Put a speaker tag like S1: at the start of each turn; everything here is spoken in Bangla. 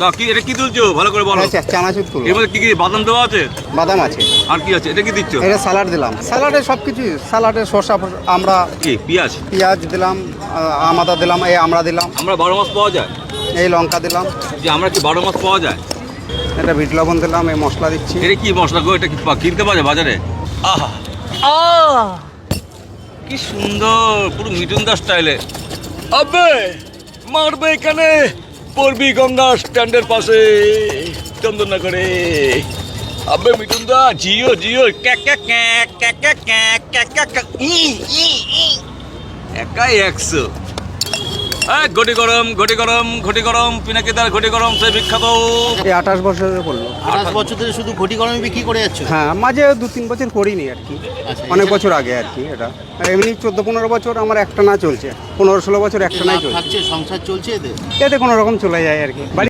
S1: না কি এটা কি তুলছো? ভালো করে বলো।
S2: হ্যাঁ, চানাচুর তুলো।
S1: এর মধ্যে কি কি বাদাম দেওয়া আছে?
S2: বাদাম আছে।
S1: আর কি আছে? এটা কি দিচ্ছ?
S2: এটা স্যালাড দিলাম। স্যালাডে সব কিছু স্যালাডে শসা আমরা
S1: কি পেঁয়াজ?
S2: পেঁয়াজ দিলাম আমাদা দিলাম এই আমরা দিলাম।
S1: আমরা বারো মাস পাওয়া যায়।
S2: এই লঙ্কা দিলাম।
S1: যে আমরা কি বারো মাস পাওয়া যায়?
S2: এটা বিট লবণ দিলাম এই মশলা দিচ্ছি।
S1: এটা কি মশলা গো? এটা কি কিনতে পাওয়া যায় বাজারে? আহা! আহ কি সুন্দর পুরো মিঠুন দাস স্টাইলে। আবে মারবে এখানে। পড়বি গঙ্গা স্ট্যান্ডের পাশে চন্দ্রনগরে আবে মিটুন্দা, জিও জিও ক্যাক ক্যাক ক্যাক ক্যাক ক্যাক ক্যাক ক্যাক ই ই ই। একাই একশো। ঘটি গরম ঘটি গরম ঘটি গরম পিনাকিদার ঘটি গরম সে বিখ্যাত।
S2: এই আঠাশ বছরে পড়ল
S3: আঠাশ বছর ধরে শুধু ঘটি গরমে বিক্রি করে যাচ্ছে?
S2: হ্যাঁ মাঝে দু তিন বছর করিনি আর কি।
S3: আচ্ছা,
S2: অনেক বছর আগে আর কি এটা। আর এমনি চোদ্দ পনেরো বছর আমার একটা না চলছে। পনেরো ষোলো বছর একটা নাই চলছে।
S3: সংসার চলছে এতে
S2: এতে কোনো রকম চলে যায় আর কি।